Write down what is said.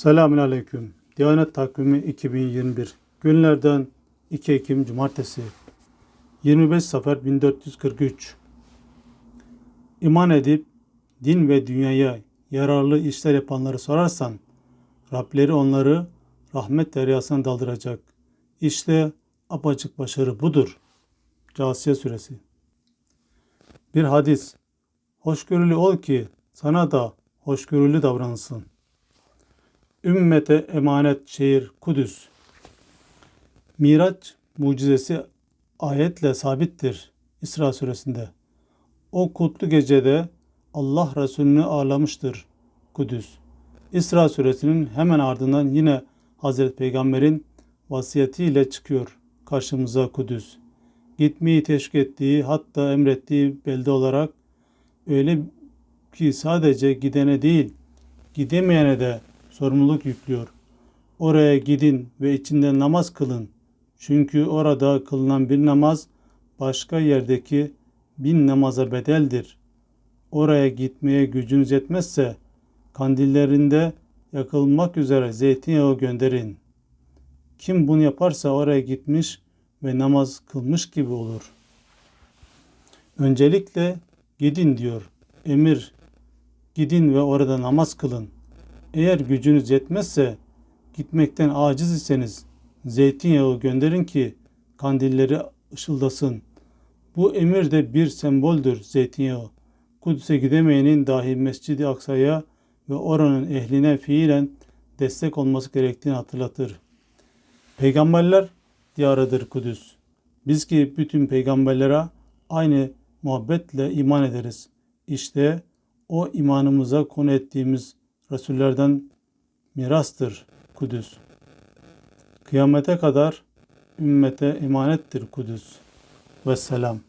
Selamün Aleyküm. Diyanet Takvimi 2021. Günlerden 2 Ekim Cumartesi. 25 Safer 1443. İman edip din ve dünyaya yararlı işler yapanları sorarsan Rableri onları rahmet deryasına daldıracak. İşte apaçık başarı budur. Casiye Suresi. Bir hadis. Hoşgörülü ol ki sana da hoşgörülü davranılsın. Ümmete emanet şehir Kudüs. Miraç mucizesi ayetle sabittir İsra suresinde. O kutlu gecede Allah Resulünü ağırlamıştır Kudüs. İsra suresinin hemen ardından yine Hazreti Peygamber'in vasiyetiyle çıkıyor karşımıza Kudüs. Gitmeyi teşvik ettiği hatta emrettiği belde olarak öyle ki sadece gidene değil gidemeyene de sorumluluk yüklüyor. Oraya gidin ve içinde namaz kılın. Çünkü orada kılınan bir namaz başka yerdeki bin namaza bedeldir. Oraya gitmeye gücünüz yetmezse kandillerinde yakılmak üzere zeytinyağı gönderin. Kim bunu yaparsa oraya gitmiş ve namaz kılmış gibi olur. Öncelikle gidin diyor. Emir gidin ve orada namaz kılın. Eğer gücünüz yetmezse gitmekten aciz iseniz zeytinyağı gönderin ki kandilleri ışıldasın. Bu emir de bir semboldür zeytinyağı. Kudüs'e gidemeyenin dahi Mescid-i Aksa'ya ve oranın ehline fiilen destek olması gerektiğini hatırlatır. Peygamberler diyarıdır Kudüs. Biz ki bütün peygamberlere aynı muhabbetle iman ederiz. İşte o imanımıza konu ettiğimiz Resullerden mirastır Kudüs. Kıyamete kadar ümmete emanettir Kudüs. Vesselam.